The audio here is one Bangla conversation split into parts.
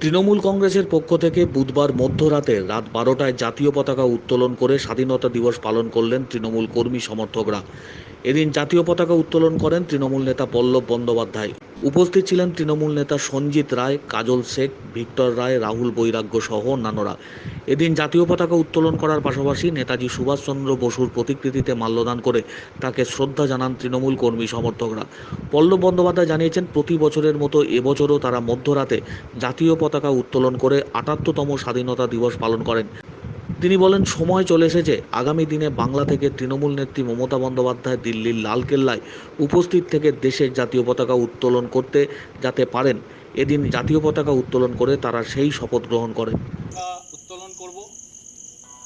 তৃণমূল কংগ্রেসের পক্ষ থেকে বুধবার মধ্যরাতে রাত বারোটায় জাতীয় পতাকা উত্তোলন করে স্বাধীনতা দিবস পালন করলেন তৃণমূল কর্মী সমর্থকরা। এদিন জাতীয় পতাকা উত্তোলন করেন তৃণমূল নেতা পল্লব বন্দ্যোপাধ্যায়। উপস্থিত ছিলেন তৃণমূল নেতা সঞ্জিত রায়, কাজল শেখ ভিক্টর রায়, রাহুল বৈরাগ্য সহ অন্যান্যরা। এদিন জাতীয় পতাকা উত্তোলন করার পাশাপাশি নেতাজি সুভাষচন্দ্র বসুর প্রতিকৃতিতে মাল্যদান করে তাকে শ্রদ্ধা জানান তৃণমূল কর্মী সমর্থকরা। পল্লব বন্দ্যোপাধ্যায় জানিয়েছেন, প্রতি বছরের মতো এবছরও তারা মধ্যরাতে জাতীয় পতাকা উত্তোলন করে আটাত্তরতম স্বাধীনতা দিবস পালন করেন। তিনি বলেন সময় চলে এসেছে। আগামী দিনে বাংলা থেকে তৃণমূল নেত্রী মমতা বন্দ্যোপাধ্যায় দিল্লির লালকেল্লায় উপস্থিত থেকে দেশের জাতীয় পতাকা উত্তোলন করতে যাতে পারেন। এদিন জাতীয় পতাকা উত্তোলন করে তারা সেই শপথ গ্রহণ করেন। উত্তোলন করব।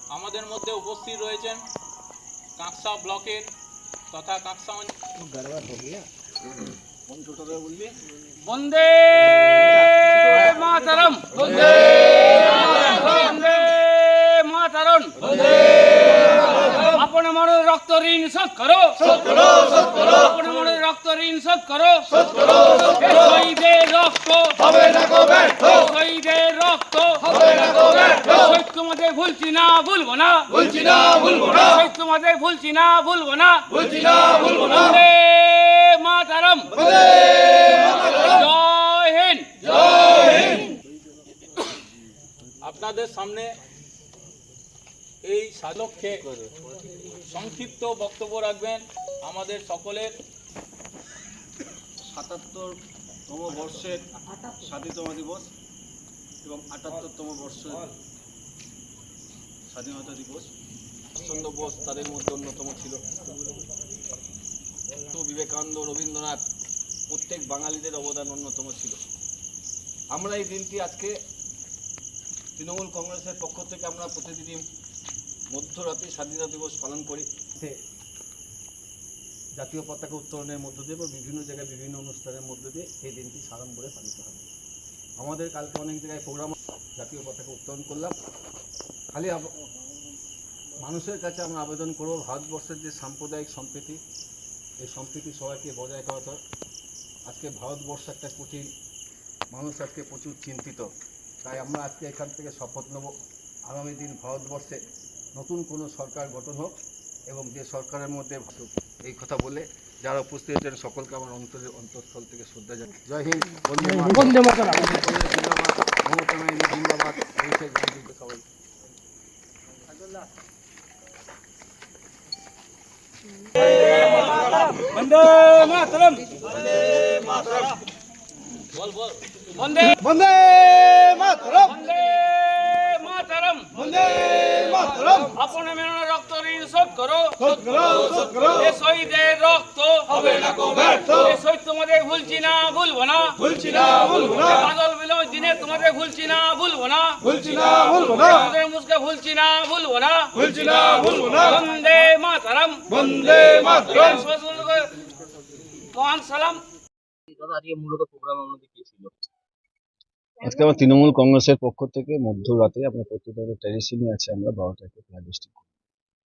আমাদের মধ্যে উপস্থিত রয়েছেন কাঁকসা ব্লকের তথা কাঁকসা বন্দে মাতরম। বন্দে। মাতরম আপন মনের রক্ত ঋণ শোধ করো। আপন মনের রক্ত ঋণ শোধ করো। শহীদের রক্ত। এ শহীদের রক্ত। শহীদ তোমাদের ভুলছি না, ভুলবো না। বলছি না ভুলবো না শহীদ তোমাদের ভুলছি না, ভুলবো না। বলছি না ভুলবো না মাতরম। জয় হিন্দ। আপনাদের সামনে এই সালক্ষে সংক্ষিপ্ত বক্তব্য রাখবেন আমাদের সকলের সাতাত্তরতম বর্ষের স্বাধীনতা দিবস এবং আটাত্তরতম বর্ষের স্বাধীনতা দিবস। চন্দ্র বোস তাদের মধ্যে অন্যতম ছিল। বিবেকানন্দ, রবীন্দ্রনাথ প্রত্যেক বাঙালিদের অবদান অন্যতম ছিল। আমরা এই দিনটি আজকে তৃণমূল কংগ্রেসের পক্ষ থেকে আমরা প্রতিদিনই মধ্যরাতে স্বাধীনতা দিবস পালন করি জাতীয় পতাকা উত্তোলনের মধ্য দিয়ে বা বিভিন্ন জায়গায় বিভিন্ন অনুষ্ঠানের মধ্য দিয়ে এই দিনটি সাড়ম্বরে পালিত হবে। আমাদের কালকে অনেক জায়গায় প্রোগ্রাম জাতীয় পতাকা উত্তোলন করলাম। খালি মানুষের কাছে আমরা আবেদন করব, ভারতবর্ষের যে সাম্প্রদায়িক সম্প্রীতি, এই সম্প্রীতি সবাইকে বজায় করা দরকার আজকে ভারতবর্ষ একটা কঠিন, মানুষ আজকে প্রচুর চিন্তিত। তাই আমরা আজকে এখান থেকে শপথ নেব। আগামী দিন ভারতবর্ষে নতুন কোনো সরকার গঠন হোক এবং যে সরকারের মধ্যে এই কথা বলে যারা উপস্থিত হয়েছেন সকলকে আমার অন্তরের অন্তঃস্থল থেকে শ্রদ্ধা জানাই। জয় হিন্দ বন্দে। জিন্দাবাদ সবাই বন্দে মাতরম। বন্দে বন্দে মাতরম। বন্দে মাতরম। বন্দে মাতরম আপন মেরুনের রক্ত ঋণ শোধ করো এ শহীদের রক্ত হবে না কো ব্যর্থ এ শহীদ তোমাদের ভুলছি না ভুলবো না ভুলছি না ভুলবো না পাগল বিলয় দিনে তোমাদের ভুলছি না ভুলবো না ভুলছি না ভুলবো না তোমাদের মুখকে ভুলছি না ভুলবো না ভুলছি না ভুলবো না বন্দে মাতরম বন্দে মাতরম মহান সালাম আজকে আমার তৃণমূল কংগ্রেসের পক্ষ থেকে মধ্যরাতে আমরা প্রত্যেকটা টেরিসিনি আছে আমরা বারোটাকে ফ্ল্যাগ ডিস্ট্রিক্ট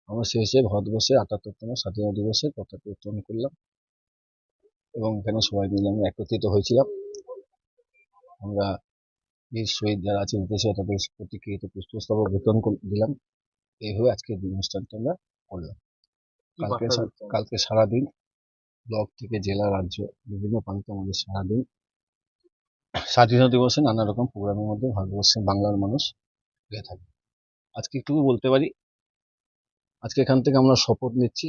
আমরা শেষে ভারতবর্ষের আটাত্তরতম স্বাধীনতা দিবসের পতাকা উত্তোলন করলাম এবং এখানে সবাই মিলে আমরা একত্রিত হয়েছিলাম। আমরা বীর শহীদ যারা আছেন দেশে তাদের প্রতিকৃত পুষ্পস্তবক বিতরণ দিলাম। এইভাবে আজকের অনুষ্ঠানটা আমরা করলাম। কালকে কালকে সারাদিন ব্লক থেকে জেলা রাজ্য বিভিন্ন প্রান্তে আমাদের সারাদিন স্বাধীনতা দিবসে নানা রকম প্রোগ্রামের মধ্যে ভারতবর্ষের বাংলার মানুষ হয়ে থাকে। আজকে একটু বলতে পারি, আজকে এখান থেকে আমরা শপথ নিচ্ছি,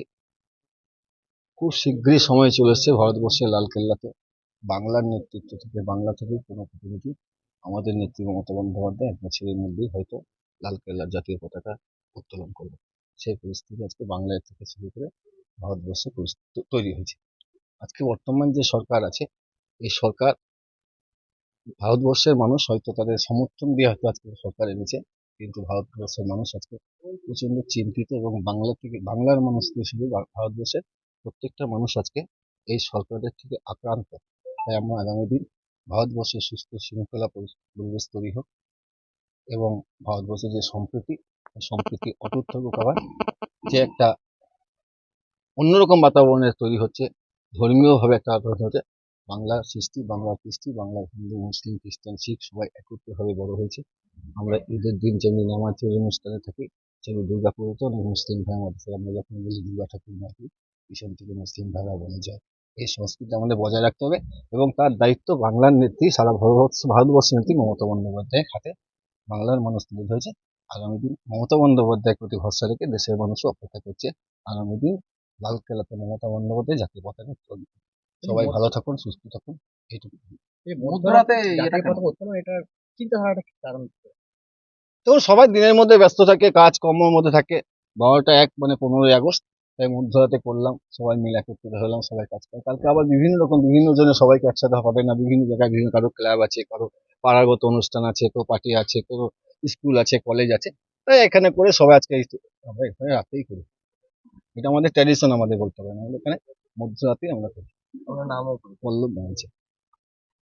খুব শীঘ্রই সময় চলে এসছে ভারতবর্ষের লালকেল্লাতে। বাংলার নেতৃত্ব থেকে, বাংলা থেকেই কোনো প্রতিনিধি আমাদের নেত্রী মমতা বন্দ্যোপাধ্যায় এক বছরের মধ্যেই হয়তো লালকেল্লার জাতীয় পতাকা উত্তোলন করবে সেই পরিস্থিতি আজকে বাংলার থেকে শুরু করে ভারতবর্ষে পরিস্থিতি তৈরি হয়েছে। আজকে বর্তমান যে সরকার আছে, এই সরকার ভারতবর্ষের মানুষ হয়তো তাদের সমর্থন দিয়ে হয়তো আজকে সরকার এনেছে, কিন্তু ভারতবর্ষের মানুষ আজকে প্রচণ্ড চিন্তিত এবং বাংলা থেকে, বাংলার মানুষ শুধু ভারতবর্ষের প্রত্যেকটা মানুষ আজকে এই সরকারের থেকে আক্রান্ত। তাই আমরা আগামী দিন ভারতবর্ষের সুস্থ শৃঙ্খলা পরি- পরিবেশ তৈরি হোক এবং ভারতবর্ষের যে সম্প্রীতি সম্প্রীতি অটুট থাকুক আবার। যে একটা অন্যরকম বাতাবরণের তৈরি হচ্ছে, ধর্মীয়ভাবে একটা আগ্রহ হচ্ছে বাংলার সৃষ্টি বাংলার কৃষ্টি বাংলার হিন্দু, মুসলিম, খ্রিস্টান, শিখ সবাই একত্রিতভাবে বড় হয়েছে। আমরা ঈদের দিন যেমনি নামাজের অনুষ্ঠানে থাকি সেগুলো দুর্গা পুজোতে অনেক মুসলিম ভাই আমাদের আমরা যখন বলি দুর্গা ঠাকুর নাকি পিছন থেকে মুসলিম ভাইরা বলে যায়। এই সংস্কৃতি আমাদের বজায় রাখতে হবে এবং তার দায়িত্ব বাংলার নেত্রী, সারা ভারতবর্ষ, ভারতবর্ষের নেত্রী মমতা বন্দ্যোপাধ্যায়ের হাতে বাংলার মানুষ তুলে ধরেছে। আগামী দিন মমতা বন্দ্যোপাধ্যায়ের প্রতি ভরসা রেখে দেশের মানুষও অপেক্ষা করছে। আগামী দিন লালকেল্লাতে মমতা বন্দ্যোপাধ্যায় জাতীয় পতাকা করবে। সবাই ভালো থাকুন সুস্থ থাকুন এইটুকু কারণ তখন সবাই দিনের মধ্যে ব্যস্ত থাকে কাজ কর্মের মধ্যে থাকে। বারোটা এক মানে পনেরোই আগস্ট তাই মধ্যরাতে করলাম সবাই মিলে একত্রিত হলাম সবাই কাজ করে। কালকে আবার বিভিন্ন রকম বিভিন্ন জনের সবাইকে একসাথে হবে না বিভিন্ন জায়গায় বিভিন্ন কারও ক্লাব আছে কারও পাড়াগত অনুষ্ঠান আছে কেউ পার্টি আছে কেউ স্কুল আছে কলেজ আছে তাই এখানে করে সবাই আজকে আমরা এখানে রাতেই করি। এটা আমাদের ট্র্যাডিশন আমাদের বলতে হবে আমাদের এখানে মধ্যরাতেই আমরা করি। ഒന്നും ഡാമോ ഒന്നും ബാധിച്ചു